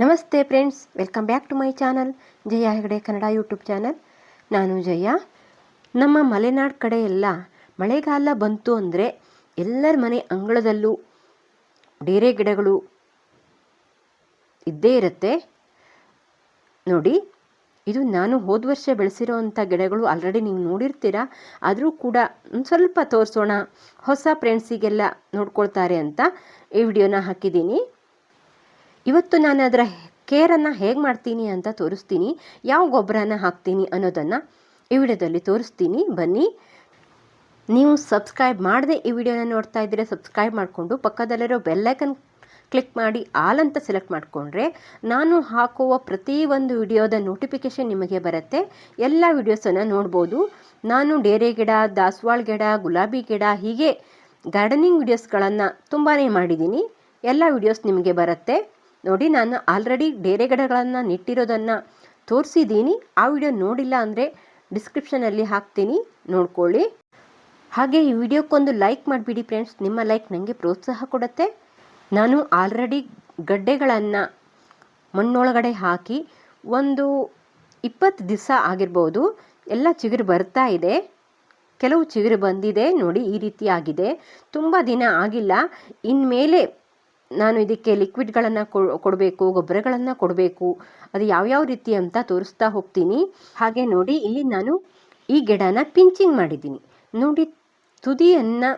ನಮಸ್ತೆ friends, welcome back to my channel. Jaya Hegde, Kannada YouTube channel. ನಾನು ಜಯ. ನಮ್ಮ ಮಲೆನಾಡು ಕಡೆ ಎಲ್ಲ ಮಳೆಗಾಲ ಬಂತು ಅಂದರೆ ಎಲ್ಲರ ಮನೆ ಅಂಗಳದಲ್ಲೂ ಡೇರೆ ಗಿಡಗಳು ಇದ್ದೇ ಇರುತ್ತೆ. ನೋಡಿ, ಇದು ನಾನು ಹೋದ ವರ್ಷ ಬೆಳೆಸಿರೋವಂಥ ಗಿಡಗಳು ಆಲ್ರೆಡಿ ನೀವು ನೋಡಿರ್ತೀರ. ಆದರೂ ಕೂಡ ಸ್ವಲ್ಪ ತೋರಿಸೋಣ. ಹೊಸ ಫ್ರೆಂಡ್ಸಿಗೆಲ್ಲ ನೋಡ್ಕೊಳ್ತಾರೆ ಅಂತ ಈ ವಿಡಿಯೋನ ಹಾಕಿದ್ದೀನಿ. ಇವತ್ತು ನಾನು ಅದರ ಕೇರನ್ನು ಹೇಗೆ ಮಾಡ್ತೀನಿ ಅಂತ ತೋರಿಸ್ತೀನಿ, ಯಾವ ಗೊಬ್ಬರನ ಹಾಕ್ತೀನಿ ಅನ್ನೋದನ್ನು ಈ ವಿಡಿಯೋದಲ್ಲಿ ತೋರಿಸ್ತೀನಿ. ಬನ್ನಿ. ನೀವು ಸಬ್ಸ್ಕ್ರೈಬ್ ಮಾಡದೆ ಈ ವಿಡಿಯೋನ ನೋಡ್ತಾ ಇದ್ದರೆ ಸಬ್ಸ್ಕ್ರೈಬ್ ಮಾಡಿಕೊಂಡು ಪಕ್ಕದಲ್ಲಿರೋ ಬೆಲ್ಲೈಕನ್ ಕ್ಲಿಕ್ ಮಾಡಿ, ಆಲ್ ಅಂತ ಸೆಲೆಕ್ಟ್ ಮಾಡಿಕೊಂಡ್ರೆ ನಾನು ಹಾಕುವ ಪ್ರತಿಯೊಂದು ವಿಡಿಯೋದ ನೋಟಿಫಿಕೇಷನ್ ನಿಮಗೆ ಬರುತ್ತೆ. ಎಲ್ಲ ವಿಡಿಯೋಸನ್ನು ನೋಡ್ಬೋದು. ನಾನು ಡೇರೆ ಗಿಡ, ದಾಸವಾಳ ಗಿಡ, ಗುಲಾಬಿ ಗಿಡ, ಹೀಗೆ ಗಾರ್ಡನಿಂಗ್ ವಿಡಿಯೋಸ್ಗಳನ್ನು ತುಂಬಾ ಮಾಡಿದ್ದೀನಿ. ಎಲ್ಲ ವಿಡಿಯೋಸ್ ನಿಮಗೆ ಬರುತ್ತೆ. ನೋಡಿ ನಾನು ಆಲ್ರೆಡಿ ಡೇರೆ ಗಿಡಗಳನ್ನು ನೆಟ್ಟಿರೋದನ್ನು ತೋರಿಸಿದ್ದೀನಿ. ಆ ವಿಡಿಯೋ ನೋಡಿಲ್ಲ ಅಂದರೆ ಡಿಸ್ಕ್ರಿಪ್ಷನಲ್ಲಿ ಹಾಕ್ತೀನಿ. ನೋಡ್ಕೊಳ್ಳಿ. ಹಾಗೆ ಈ ವಿಡಿಯೋಕ್ಕೊಂದು ಲೈಕ್ ಮಾಡಿಬಿಡಿ ಫ್ರೆಂಡ್ಸ್ ನಿಮ್ಮ ಲೈಕ್ ನನಗೆ ಪ್ರೋತ್ಸಾಹ ಕೊಡುತ್ತೆ. ನಾನು ಆಲ್ರೆಡಿ ಗಡ್ಡೆಗಳನ್ನು ಮಣ್ಣೊಳಗಡೆ ಹಾಕಿ ಒಂದು ಇಪ್ಪತ್ತು ದಿವಸ ಆಗಿರ್ಬೋದು. ಎಲ್ಲ ಚಿಗುರು ಬರ್ತಾ ಇದೆ. ಕೆಲವು ಚಿಗುರು ಬಂದಿದೆ. ನೋಡಿ ಈ ರೀತಿ ಆಗಿದೆ. ತುಂಬ ದಿನ ಆಗಿಲ್ಲ. ಇನ್ಮೇಲೆ ನಾನು ಇದಕ್ಕೆ ಲಿಕ್ವಿಡ್ಗಳನ್ನು ಕೊಡಬೇಕು, ಗೊಬ್ಬರಗಳನ್ನು ಕೊಡಬೇಕು, ಅದು ಯಾವ್ಯಾವ ರೀತಿ ಅಂತ ತೋರಿಸ್ತಾ ಹೋಗ್ತೀನಿ. ಹಾಗೆ ನೋಡಿ, ಇಲ್ಲಿ ನಾನು ಈ ಗಿಡನ ಪಿಂಚಿಂಗ್ ಮಾಡಿದ್ದೀನಿ. ನೋಡಿ, ತುದಿಯನ್ನು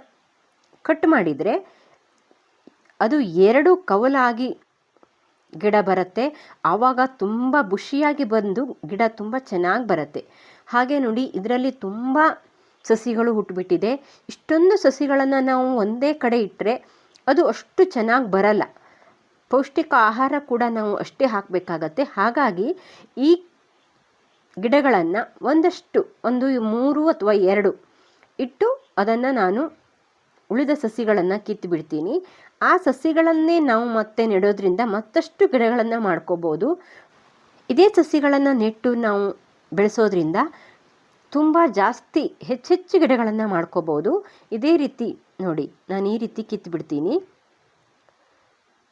ಕಟ್ ಮಾಡಿದರೆ ಅದು ಎರಡು ಕವಲಾಗಿ ಗಿಡ ಬರುತ್ತೆ. ಆವಾಗ ತುಂಬ ಬುಷಿಯಾಗಿ ಬಂದು ಗಿಡ ತುಂಬ ಚೆನ್ನಾಗಿ ಬರುತ್ತೆ. ಹಾಗೆ ನೋಡಿ, ಇದರಲ್ಲಿ ತುಂಬ ಸಸಿಗಳು ಹುಟ್ಟುಬಿಟ್ಟಿದೆ ಇಷ್ಟೊಂದು ಸಸಿಗಳನ್ನು ನಾವು ಒಂದೇ ಕಡೆ ಇಟ್ಟರೆ ಅದು ಅಷ್ಟು ಚೆನ್ನಾಗಿ ಬರಲ್ಲ. ಪೌಷ್ಟಿಕ ಆಹಾರ ಕೂಡ ನಾವು ಅಷ್ಟೇ ಹಾಕಬೇಕಾಗತ್ತೆ. ಹಾಗಾಗಿ ಈ ಗಿಡಗಳನ್ನು ಒಂದಷ್ಟು, ಒಂದು ಮೂರು ಅಥವಾ ಎರಡು ಇಟ್ಟು ಅದನ್ನು ನಾನು ಉಳಿದ ಸಸಿಗಳನ್ನು ಕಿತ್ತು ಬಿಡ್ತೀನಿ. ಆ ಸಸಿಗಳನ್ನೇ ನಾವು ಮತ್ತೆ ನೆಡೋದ್ರಿಂದ ಮತ್ತಷ್ಟು ಗಿಡಗಳನ್ನು ಮಾಡ್ಕೋಬೋದು. ಇದೇ ಸಸಿಗಳನ್ನು ನೆಟ್ಟು ನಾವು ಬೆಳೆಸೋದ್ರಿಂದ ತುಂಬ ಜಾಸ್ತಿ ಹೆಚ್ಚೆಚ್ಚು ಗಿಡಗಳನ್ನು ಮಾಡ್ಕೋಬೋದು. ಇದೇ ರೀತಿ ನೋಡಿ, ನಾನು ಈ ರೀತಿ ಕಿತ್ತು ಬಿಡ್ತೀನಿ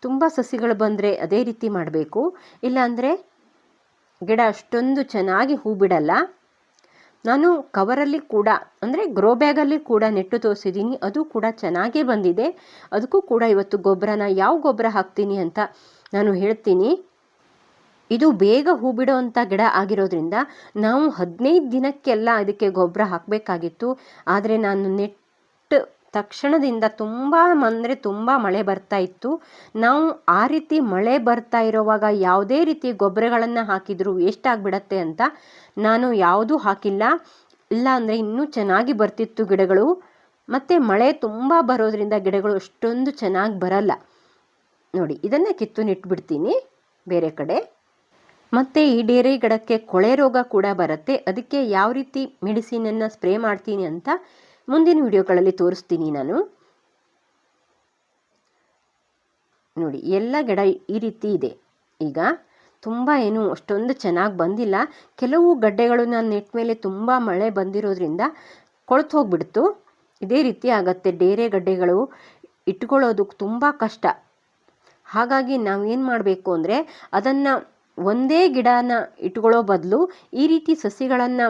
ತುಂಬ ಸಸಿಗಳು ಬಂದರೆ ಅದೇ ರೀತಿ ಮಾಡಬೇಕು. ಇಲ್ಲಾಂದರೆ ಗಿಡ ಅಷ್ಟೊಂದು ಚೆನ್ನಾಗಿ ಹೂ ಬಿಡಲ್ಲ ನಾನು ಕವರಲ್ಲಿ ಕೂಡ, ಅಂದರೆ ಗ್ರೋ ಬ್ಯಾಗಲ್ಲಿ ಕೂಡ ನೆಟ್ಟು ತೋರಿಸಿದ್ದೀನಿ. ಅದು ಕೂಡ ಚೆನ್ನಾಗೇ ಬಂದಿದೆ. ಅದಕ್ಕೂ ಕೂಡ ಇವತ್ತು ಗೊಬ್ಬರನ ಯಾವ ಗೊಬ್ಬರ ಹಾಕ್ತೀನಿ ಅಂತ ನಾನು ಹೇಳ್ತೀನಿ. ಇದು ಬೇಗ ಹೂ ಬಿಡೋವಂಥ ಗಿಡ ಆಗಿರೋದ್ರಿಂದ ನಾವು ಹದಿನೈದು ದಿನಕ್ಕೆಲ್ಲ ಅದಕ್ಕೆ ಗೊಬ್ಬರ ಹಾಕಬೇಕಾಗಿತ್ತು. ಆದರೆ ನಾನು ನೆಟ್ಟು ತಕ್ಷಣದಿಂದ ತುಂಬ ಅಂದರೆ ತುಂಬ ಮಳೆ ಬರ್ತಾ ಇತ್ತು. ನಾವು ಆ ರೀತಿ ಮಳೆ ಬರ್ತಾ ಇರೋವಾಗ ಯಾವುದೇ ರೀತಿ ಗೊಬ್ಬರಗಳನ್ನು ಹಾಕಿದರೂ ವೇಸ್ಟ್ ಆಗಿಬಿಡತ್ತೆ ಅಂತ ನಾನು ಯಾವುದೂ ಹಾಕಿಲ್ಲ. ಇಲ್ಲ ಅಂದರೆ ಇನ್ನೂ ಚೆನ್ನಾಗಿ ಬರ್ತಿತ್ತು ಗಿಡಗಳು. ಮತ್ತು ಮಳೆ ತುಂಬ ಬರೋದ್ರಿಂದ ಗಿಡಗಳು ಅಷ್ಟೊಂದು ಚೆನ್ನಾಗಿ ಬರಲ್ಲ. ನೋಡಿ, ಇದನ್ನೇ ಕಿತ್ತು ನಿಟ್ಬಿಡ್ತೀನಿ ಬೇರೆ ಕಡೆ. ಮತ್ತು ಈ ಡೇರೆ ಗಿಡಕ್ಕೆ ಕೊಳೆ ರೋಗ ಕೂಡ ಬರುತ್ತೆ. ಅದಕ್ಕೆ ಯಾವ ರೀತಿ ಮೆಡಿಸಿನನ್ನು ಸ್ಪ್ರೇ ಮಾಡ್ತೀನಿ ಅಂತ ಮುಂದಿನ ವಿಡಿಯೋಗಳಲ್ಲಿ ತೋರಿಸ್ತೀನಿ ನಾನು. ನೋಡಿ, ಎಲ್ಲ ಗಿಡ ಈ ರೀತಿ ಇದೆ. ಈಗ ತುಂಬ ಏನು ಅಷ್ಟೊಂದು ಚೆನ್ನಾಗಿ ಬಂದಿಲ್ಲ. ಕೆಲವು ಗಡ್ಡೆಗಳು ನಾನು ನೆಟ್ ಮೇಲೆ ತುಂಬ ಮಳೆ ಬಂದಿರೋದ್ರಿಂದ ಕೊಳ್ತು ಹೋಗ್ಬಿಡ್ತು. ಇದೇ ರೀತಿ ಆಗತ್ತೆ. ಡೇರೆ ಗಡ್ಡೆಗಳು ಇಟ್ಕೊಳ್ಳೋದಕ್ಕೆ ತುಂಬ ಕಷ್ಟ. ಹಾಗಾಗಿ ನಾವೇನು ಮಾಡಬೇಕು ಅಂದರೆ ಅದನ್ನು ಒಂದೇ ಗಿಡನ ಇಟ್ಕೊಳ್ಳೋ ಬದಲು ಈ ರೀತಿ ಸಸಿಗಳನ್ನು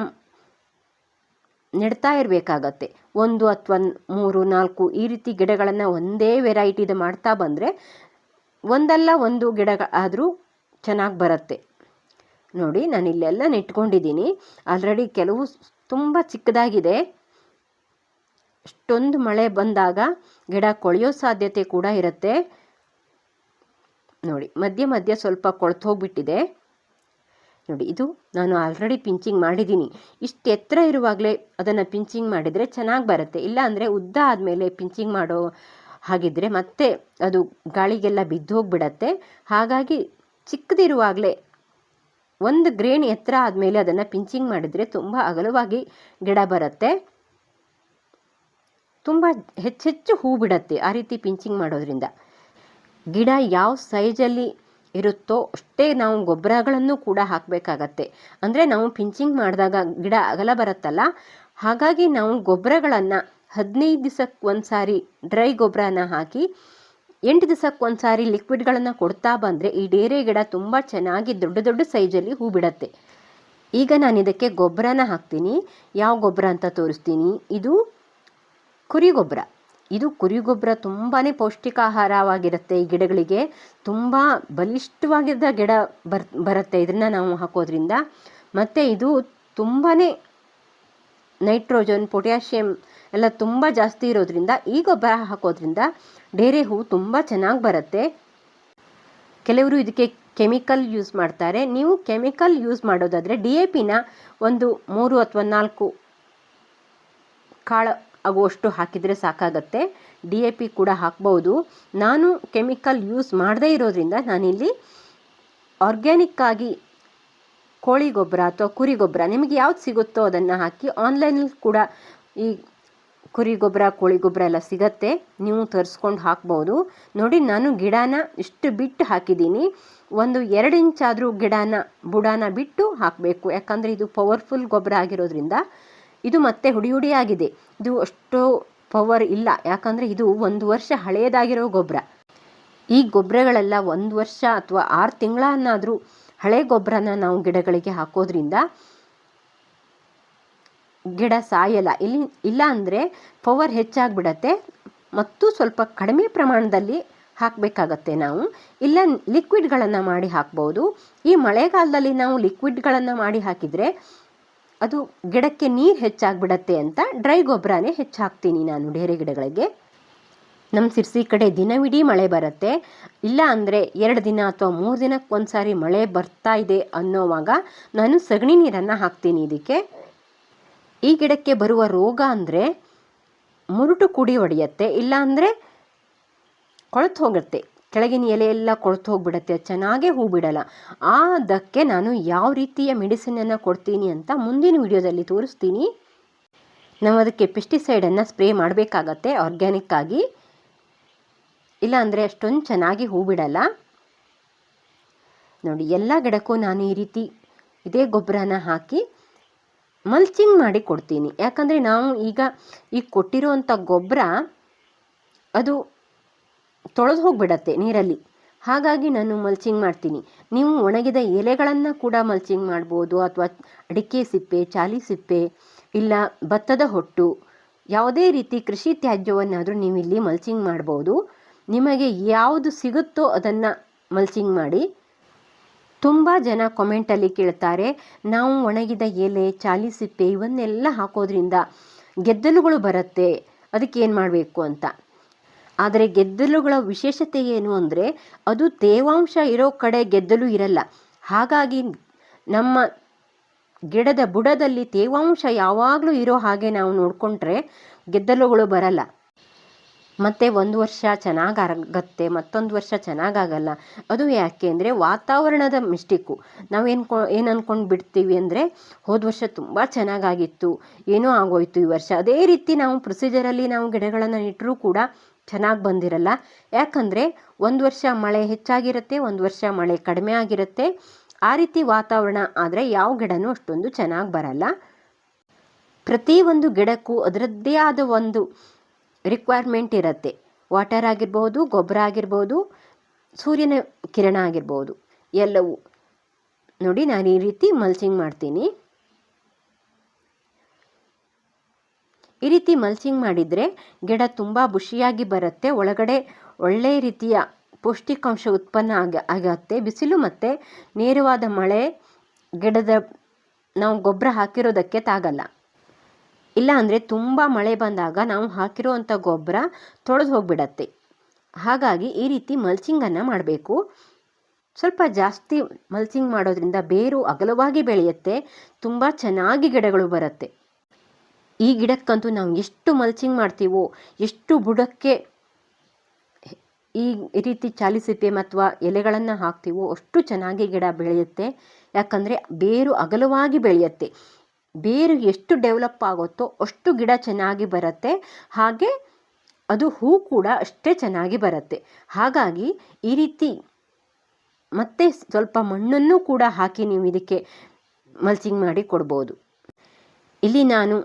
ನೆಡ್ತಾ ಇರಬೇಕಾಗತ್ತೆ. ಒಂದು ಅಥವಾ ಮೂರು, ನಾಲ್ಕು ಈ ರೀತಿ ಗಿಡಗಳನ್ನು ಒಂದೇ ವೆರೈಟಿದು ಮಾಡ್ತಾ ಬಂದರೆ ಒಂದಲ್ಲ ಒಂದು ಗಿಡ ಆದರೂ ಚೆನ್ನಾಗಿ ಬರುತ್ತೆ. ನೋಡಿ, ನಾನು ಇಲ್ಲೆಲ್ಲ ನೆಟ್ಕೊಂಡಿದ್ದೀನಿ. ಆಲ್ರೆಡಿ ಕೆಲವು ತುಂಬ ಚಿಕ್ಕದಾಗಿದೆ. ಅಷ್ಟೊಂದು ಮಳೆ ಬಂದಾಗ ಗಿಡ ಕೊಳೆಯೋ ಸಾಧ್ಯತೆ ಕೂಡ ಇರುತ್ತೆ. ನೋಡಿ, ಮಧ್ಯೆ ಮಧ್ಯೆ ಸ್ವಲ್ಪ ಕೊಳ್ತು ಹೋಗ್ಬಿಟ್ಟಿದೆ ನೋಡಿ, ಇದು ನಾನು ಆಲ್ರೆಡಿ ಪಿಂಚಿಂಗ್ ಮಾಡಿದ್ದೀನಿ. ಇಷ್ಟು ಎತ್ತರ ಇರುವಾಗಲೇ ಅದನ್ನು ಪಿಂಚಿಂಗ್ ಮಾಡಿದರೆ ಚೆನ್ನಾಗಿ ಬರುತ್ತೆ. ಇಲ್ಲ ಅಂದರೆ ಉದ್ದ ಆದಮೇಲೆ ಪಿಂಚಿಂಗ್ ಮಾಡೋ ಹಾಗಿದ್ದರೆ ಮತ್ತೆ ಅದು ಗಾಳಿಗೆಲ್ಲ ಬಿದ್ದು ಹೋಗಿಬಿಡತ್ತೆ. ಹಾಗಾಗಿ ಚಿಕ್ಕದಿರುವಾಗಲೇ ಒಂದು ಗ್ರೇನ್ ಎತ್ತರ ಆದಮೇಲೆ ಅದನ್ನು ಪಿಂಚಿಂಗ್ ಮಾಡಿದರೆ ತುಂಬ ಅಗಲವಾಗಿ ಗಿಡ ಬರುತ್ತೆ. ತುಂಬ ಹೆಚ್ಚೆಚ್ಚು ಹೂ ಬಿಡತ್ತೆ ಆ ರೀತಿ ಪಿಂಚಿಂಗ್ ಮಾಡೋದ್ರಿಂದ. ಗಿಡ ಯಾವ ಸೈಜಲ್ಲಿ ಇರುತ್ತೋ, ಅಷ್ಟೇ ನಾವು ಗೊಬ್ಬರಗಳನ್ನು ಕೂಡ ಹಾಕಬೇಕಾಗತ್ತೆ. ಅಂದರೆ ನಾವು ಪಿಂಚಿಂಗ್ ಮಾಡಿದಾಗ ಗಿಡ ಅಗಲ ಬರುತ್ತಲ್ಲ, ಹಾಗಾಗಿ ನಾವು ಗೊಬ್ಬರಗಳನ್ನು ಹದಿನೈದು ದಿವಸಕ್ಕೆ ಒಂದು ಸಾರಿ ಡ್ರೈ ಗೊಬ್ಬರನ ಹಾಕಿ, ಎಂಟು ದಿವಸಕ್ಕೆ ಒಂದು ಸಾರಿ ಲಿಕ್ವಿಡ್ಗಳನ್ನು ಕೊಡ್ತಾ ಬಂದರೆ ಈ ಡೇರೆ ಗಿಡ ತುಂಬ ಚೆನ್ನಾಗಿ ದೊಡ್ಡ ದೊಡ್ಡ ಸೈಜಲ್ಲಿ ಹೂ ಬಿಡತ್ತೆ ಈಗ ನಾನು ಇದಕ್ಕೆ ಗೊಬ್ಬರನ ಹಾಕ್ತೀನಿ. ಯಾವ ಗೊಬ್ಬರ ಅಂತ ತೋರಿಸ್ತೀನಿ. ಇದು ಕುರಿ ಗೊಬ್ಬರ. ಇದು ಕುರಿ ಗೊಬ್ಬರ ತುಂಬಾ ಪೌಷ್ಟಿಕಾಹಾರವಾಗಿರುತ್ತೆ ಈ ಗಿಡಗಳಿಗೆ. ತುಂಬ ಬಲಿಷ್ಠವಾಗಿದ್ದ ಗಿಡ ಬರ್, ಬರುತ್ತೆ ಇದನ್ನು ನಾವು ಹಾಕೋದ್ರಿಂದ. ಮತ್ತು ಇದು ತುಂಬಾ ನೈಟ್ರೋಜನ್, ಪೊಟ್ಯಾಷಿಯಂ ಎಲ್ಲ ತುಂಬ ಜಾಸ್ತಿ ಇರೋದ್ರಿಂದ, ಈ ಗೊಬ್ಬರ ಹಾಕೋದ್ರಿಂದ ಡೇರೆ ಹೂ ತುಂಬ ಚೆನ್ನಾಗಿ ಬರುತ್ತೆ. ಕೆಲವರು ಇದಕ್ಕೆ ಕೆಮಿಕಲ್ ಯೂಸ್ ಮಾಡ್ತಾರೆ. ನೀವು ಕೆಮಿಕಲ್ ಯೂಸ್ ಮಾಡೋದಾದರೆ ಡಿ ಎ ಪಿನ ಒಂದು ಮೂರು ಅಥವಾ ನಾಲ್ಕು ಕಾಳು ಆಗುವಷ್ಟು ಹಾಕಿದರೆ ಸಾಕಾಗತ್ತೆ. ಡಿ ಎ ಪಿ ಕೂಡ ಹಾಕ್ಬೋದು. ನಾನು ಕೆಮಿಕಲ್ ಯೂಸ್ ಮಾಡದೇ ಇರೋದ್ರಿಂದ ನಾನಿಲ್ಲಿ ಆರ್ಗ್ಯಾನಿಕ್ಕಾಗಿ ಕೋಳಿ ಗೊಬ್ಬರ ಅಥವಾ ಕುರಿ ಗೊಬ್ಬರ ನಿಮಗೆ ಯಾವ್ದು ಸಿಗುತ್ತೋ ಅದನ್ನು ಹಾಕಿ ಆನ್ಲೈನಲ್ಲಿ ಕೂಡ ಈ ಕುರಿ ಗೊಬ್ಬರ ಕೋಳಿ ಗೊಬ್ಬರ ಎಲ್ಲ ಸಿಗತ್ತೆ. ನೀವು ತರಿಸ್ಕೊಂಡು ಹಾಕ್ಬೋದು. ನೋಡಿ, ನಾನು ಗಿಡನ ಇಷ್ಟು ಬಿಟ್ಟು ಹಾಕಿದ್ದೀನಿ. ಒಂದು ಎರಡು ಇಂಚಾದರೂ ಗಿಡನ, ಬುಡಾನ ಬಿಟ್ಟು ಹಾಕಬೇಕು. ಯಾಕಂದರೆ ಇದು ಪವರ್ಫುಲ್ ಗೊಬ್ಬರ ಆಗಿರೋದ್ರಿಂದ ಇದು ಮತ್ತೆ ಹುಡಿ ಹುಡಿಯಾಗಿದೆ ಇದು ಅಷ್ಟು ಪವರ್ ಇಲ್ಲ. ಯಾಕಂದರೆ ಇದು ಒಂದು ವರ್ಷ ಹಳೆಯದಾಗಿರೋ ಗೊಬ್ಬರ ಈ ಗೊಬ್ಬರಗಳೆಲ್ಲ ಒಂದು ವರ್ಷ ಅಥವಾ ಆರು ತಿಂಗಳನ್ನಾದರೂ ಹಳೆ ಗೊಬ್ಬರನ ನಾವು ಗಿಡಗಳಿಗೆ ಹಾಕೋದ್ರಿಂದ ಗಿಡ ಸಾಯಲ್ಲ. ಇಲ್ಲಿ ಇಲ್ಲ ಅಂದರೆ ಪವರ್ ಹೆಚ್ಚಾಗ್ಬಿಡತ್ತೆ. ಮತ್ತು ಸ್ವಲ್ಪ ಕಡಿಮೆ ಪ್ರಮಾಣದಲ್ಲಿ ಹಾಕಬೇಕಾಗತ್ತೆ ನಾವು. ಇಲ್ಲ ಲಿಕ್ವಿಡ್ಗಳನ್ನು ಮಾಡಿ ಹಾಕ್ಬೋದು. ಈ ಮಳೆಗಾಲದಲ್ಲಿ ನಾವು ಲಿಕ್ವಿಡ್ಗಳನ್ನು ಮಾಡಿ ಹಾಕಿದರೆ ಅದು ಗಿಡಕ್ಕೆ ನೀರು ಹೆಚ್ಚಾಗ್ಬಿಡತ್ತೆ ಅಂತ ಡ್ರೈ ಗೊಬ್ಬರನೇ ಹೆಚ್ಚಾಕ್ತೀನಿ ನಾನು ಡೇರೆ ಗಿಡಗಳಿಗೆ. ನಮ್ಮ ಸಿರ್ಸಿ ಕಡೆ ದಿನವಿಡೀ ಮಳೆ ಬರುತ್ತೆ. ಇಲ್ಲ ಅಂದರೆ ಎರಡು ದಿನ ಅಥವಾ ಮೂರು ದಿನಕ್ಕೆ ಒಂದು ಸಾರಿ ಮಳೆ ಬರ್ತಾ ಇದೆ ಅನ್ನೋವಾಗ ನಾನು ಸಗಣಿ ನೀರನ್ನು ಹಾಕ್ತೀನಿ ಇದಕ್ಕೆ. ಈ ಗಿಡಕ್ಕೆ ಬರುವ ರೋಗ ಅಂದರೆ ಮುರುಟು ಕುಡಿ ಹೊಡೆಯುತ್ತೆ. ಇಲ್ಲ ಅಂದರೆ ಕೊಳೆತು ಹೋಗುತ್ತೆ. ಕೆಳಗಿನ ಎಲೆ ಎಲ್ಲ ಕೊಳೆತು ಹೋಗ್ಬಿಡುತ್ತೆ, ಚೆನ್ನಾಗೇ ಹೂ ಬಿಡಲ್ಲ ಅದಕ್ಕೆ ನಾನು ಯಾವ ರೀತಿಯ ಮೆಡಿಸಿನನ್ನು ಕೊಡ್ತೀನಿ ಅಂತ ಮುಂದಿನ ವಿಡಿಯೋದಲ್ಲಿ ತೋರಿಸ್ತೀನಿ. ನಾವು ಅದಕ್ಕೆ ಪೆಸ್ಟಿಸೈಡನ್ನು ಸ್ಪ್ರೇ ಮಾಡಬೇಕಾಗತ್ತೆ ಆರ್ಗ್ಯಾನಿಕ್ಕಾಗಿ. ಆಗಿ ಇಲ್ಲ ಅಂದರೆ ಅಷ್ಟೊಂದು ಚೆನ್ನಾಗಿ ಹೂ ಬಿಡಲ್ಲ ನೋಡಿ, ಎಲ್ಲ ಗಿಡಕ್ಕೂ ನಾನು ಈ ರೀತಿ ಇದೇ ಗೊಬ್ಬರನ ಹಾಕಿ ಮಲ್ಚಿಂಗ್ ಮಾಡಿ ಕೊಡ್ತೀನಿ. ಯಾಕಂದರೆ ನಾವು ಈಗ ಈ ಕೊಟ್ಟಿರೋವಂಥ ಗೊಬ್ಬರ ಅದು ತೊಳೆದು ಹೋಗಿಬಿಡತ್ತೆ ನೀರಲ್ಲಿ. ಹಾಗಾಗಿ ನಾನು ಮಲ್ಚಿಂಗ್ ಮಾಡ್ತೀನಿ. ನೀವು ಒಣಗಿದ ಎಲೆಗಳನ್ನು ಕೂಡ ಮಲ್ಚಿಂಗ್ ಮಾಡ್ಬೋದು, ಅಥವಾ ಅಡಿಕೆ ಸಿಪ್ಪೆ, ಚಾಲಿ ಸಿಪ್ಪೆ, ಇಲ್ಲ ಭತ್ತದ ಹೊಟ್ಟು, ಯಾವುದೇ ರೀತಿ ಕೃಷಿ ತ್ಯಾಜ್ಯವನ್ನಾದರೂ ನೀವು ಇಲ್ಲಿ ಮಲ್ಚಿಂಗ್ ಮಾಡ್ಬೋದು. ನಿಮಗೆ ಯಾವುದು ಸಿಗುತ್ತೋ ಅದನ್ನು ಮಲ್ಚಿಂಗ್ ಮಾಡಿ. ತುಂಬ ಜನ ಕಾಮೆಂಟಲ್ಲಿ ಕೇಳ್ತಾರೆ, ನಾವು ಒಣಗಿದ ಎಲೆ, ಚಾಲಿ ಸಿಪ್ಪೆ ಇವನ್ನೆಲ್ಲ ಹಾಕೋದ್ರಿಂದ ಗೆದ್ದಲುಗಳು ಬರುತ್ತೆ, ಅದಕ್ಕೆ ಏನು ಮಾಡಬೇಕು ಅಂತ. ಆದರೆ ಗೆದ್ದಲುಗಳ ವಿಶೇಷತೆ ಏನು ಅಂದರೆ ಅದು ತೇವಾಂಶ ಇರೋ ಕಡೆ ಗೆದ್ದಲು ಇರಲ್ಲ. ಹಾಗಾಗಿ ನಮ್ಮ ಗಿಡದ ಬುಡದಲ್ಲಿ ತೇವಾಂಶ ಯಾವಾಗಲೂ ಇರೋ ಹಾಗೆ ನಾವು ನೋಡಿಕೊಂಡ್ರೆ ಗೆದ್ದಲುಗಳು ಬರಲ್ಲ. ಮತ್ತೆ ಒಂದು ವರ್ಷ ಚೆನ್ನಾಗಾಗತ್ತೆ, ಮತ್ತೊಂದು ವರ್ಷ ಚೆನ್ನಾಗಾಗಲ್ಲ. ಅದು ಯಾಕೆ ಅಂದರೆ ವಾತಾವರಣದ ಮಿಸ್ಟೇಕು. ನಾವೇನು ಕೊ, ಏನು ಅಂದ್ಕೊಂಡು ಬಿಡ್ತೀವಿ ಅಂದರೆ ಹೋದ ವರ್ಷ ತುಂಬ ಚೆನ್ನಾಗಾಗಿತ್ತು, ಏನೋ ಆಗೋಯ್ತು ಈ ವರ್ಷ. ಅದೇ ರೀತಿ ನಾವು ಪ್ರೊಸೀಜರಲ್ಲಿ ನಾವು ಗಿಡಗಳನ್ನು ಇಟ್ಟರೂ ಕೂಡ ಚೆನ್ನಾಗಿ ಬಂದಿರಲ್ಲ. ಯಾಕಂದರೆ ಒಂದು ವರ್ಷ ಮಳೆ ಹೆಚ್ಚಾಗಿರುತ್ತೆ, ಒಂದು ವರ್ಷ ಮಳೆ ಕಡಿಮೆ ಆಗಿರುತ್ತೆ. ಆ ರೀತಿ ವಾತಾವರಣ ಆದರೆ ಯಾವ ಗಿಡನೂ ಅಷ್ಟೊಂದು ಚೆನ್ನಾಗಿ ಬರಲ್ಲ. ಪ್ರತಿಯೊಂದು ಗಿಡಕ್ಕೂ ಅದರದ್ದೇ ಆದ ಒಂದು ರಿಕ್ವೈರ್ಮೆಂಟ್ ಇರುತ್ತೆ. ವಾಟರ್ ಆಗಿರ್ಬೋದು, ಗೊಬ್ಬರ ಆಗಿರ್ಬೋದು, ಸೂರ್ಯನ ಕಿರಣ ಆಗಿರ್ಬೋದು. ಎಲ್ಲವೂ. ನೋಡಿ ನಾನು ಈ ರೀತಿ ಮಲ್ಚಿಂಗ್ ಮಾಡ್ತೀನಿ. ಈ ರೀತಿ ಮಲ್ಚಿಂಗ್ ಮಾಡಿದರೆ ಗಿಡ ತುಂಬ ಬುಷಿಯಾಗಿ ಬರುತ್ತೆ, ಒಳಗಡೆ ಒಳ್ಳೆಯ ರೀತಿಯ ಪೌಷ್ಟಿಕಾಂಶ ಉತ್ಪನ್ನ ಆಗ, ಆಗತ್ತೆ. ಬಿಸಿಲು ಮತ್ತು ನೇರವಾದ ಮಳೆ ಗಿಡದ ನಾವು ಗೊಬ್ಬರ ಹಾಕಿರೋದಕ್ಕೆ ತಾಗಲ್ಲ. ಇಲ್ಲ ಅಂದರೆ ತುಂಬ ಮಳೆ ಬಂದಾಗ ನಾವು ಹಾಕಿರೋವಂಥ ಗೊಬ್ಬರ ತೊಳೆದು ಹೋಗಿಬಿಡತ್ತೆ. ಹಾಗಾಗಿ ಈ ರೀತಿ ಮಲ್ಚಿಂಗನ್ನು ಮಾಡಬೇಕು. ಸ್ವಲ್ಪ ಜಾಸ್ತಿ ಮಲ್ಚಿಂಗ್ ಮಾಡೋದ್ರಿಂದ ಬೇರು ಅಗಲವಾಗಿ ಬೆಳೆಯುತ್ತೆ, ತುಂಬ ಚೆನ್ನಾಗಿ ಗಿಡಗಳು ಬರುತ್ತೆ. ಈ ಗಿಡಕ್ಕಂತೂ ನಾವು ಎಷ್ಟು ಮಲ್ಚಿಂಗ್ ಮಾಡ್ತೀವೋ, ಎಷ್ಟು ಬುಡಕ್ಕೆ ಈ ರೀತಿ ಚಾಲಿಸಿತೆ ಅಥವಾ ಎಲೆಗಳನ್ನು ಹಾಕ್ತೀವೋ, ಅಷ್ಟು ಚೆನ್ನಾಗಿ ಗಿಡ ಬೆಳೆಯುತ್ತೆ. ಯಾಕಂದರೆ ಬೇರು ಅಗಲವಾಗಿ ಬೆಳೆಯುತ್ತೆ. ಬೇರು ಎಷ್ಟು ಡೆವಲಪ್ ಆಗುತ್ತೋ ಅಷ್ಟು ಗಿಡ ಚೆನ್ನಾಗಿ ಬರುತ್ತೆ. ಹಾಗೆ ಅದು ಹೂ ಕೂಡ ಅಷ್ಟೇ ಚೆನ್ನಾಗಿ ಬರುತ್ತೆ. ಹಾಗಾಗಿ ಈ ರೀತಿ ಮತ್ತೆ ಸ್ವಲ್ಪ ಮಣ್ಣನ್ನು ಕೂಡ ಹಾಕಿ ನೀವು ಇದಕ್ಕೆ ಮಲ್ಚಿಂಗ್ ಮಾಡಿ ಕೊಡ್ಬೋದು. ಇಲ್ಲಿ ನಾನು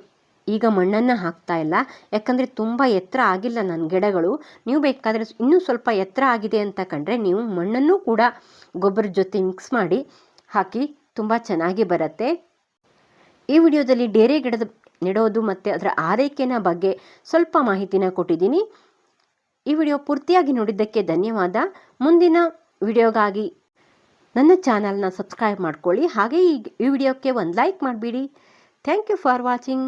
ಈಗ ಮಣ್ಣನ್ನು ಹಾಕ್ತಾ ಇಲ್ಲ. ಯಾಕಂದರೆ ತುಂಬ ಎತ್ತರ ಆಗಿಲ್ಲ ನನ್ನ ಗಿಡಗಳು. ನೀವು ಬೇಕಾದರೆ ಇನ್ನೂ ಸ್ವಲ್ಪ ಎತ್ತರ ಆಗಿದೆ ಅಂತ ಕಂಡ್ರೆ ನೀವು ಮಣ್ಣನ್ನು ಕೂಡ ಗೊಬ್ಬರದ ಜೊತೆ ಮಿಕ್ಸ್ ಮಾಡಿ ಹಾಕಿ ತುಂಬ ಚೆನ್ನಾಗಿ ಬರುತ್ತೆ. ಈ ವಿಡಿಯೋದಲ್ಲಿ ಡೇರೆ ಗಿಡದ ನೆಡೋದು ಮತ್ತು ಅದರ ಆರೈಕೆನ ಬಗ್ಗೆ ಸ್ವಲ್ಪ ಮಾಹಿತಿನ ಕೊಟ್ಟಿದ್ದೀನಿ. ಈ ವಿಡಿಯೋ ಪೂರ್ತಿಯಾಗಿ ನೋಡಿದ್ದಕ್ಕೆ ಧನ್ಯವಾದ. ಮುಂದಿನ ವಿಡಿಯೋಗಾಗಿ ನನ್ನ ಚಾನಲ್ನ ಸಬ್ಸ್ಕ್ರೈಬ್ ಮಾಡ್ಕೊಳ್ಳಿ. ಹಾಗೆ ಈ ವಿಡಿಯೋಕ್ಕೆ ಒಂದು ಲೈಕ್ ಮಾಡಿಬಿಡಿ. Thank you for watching.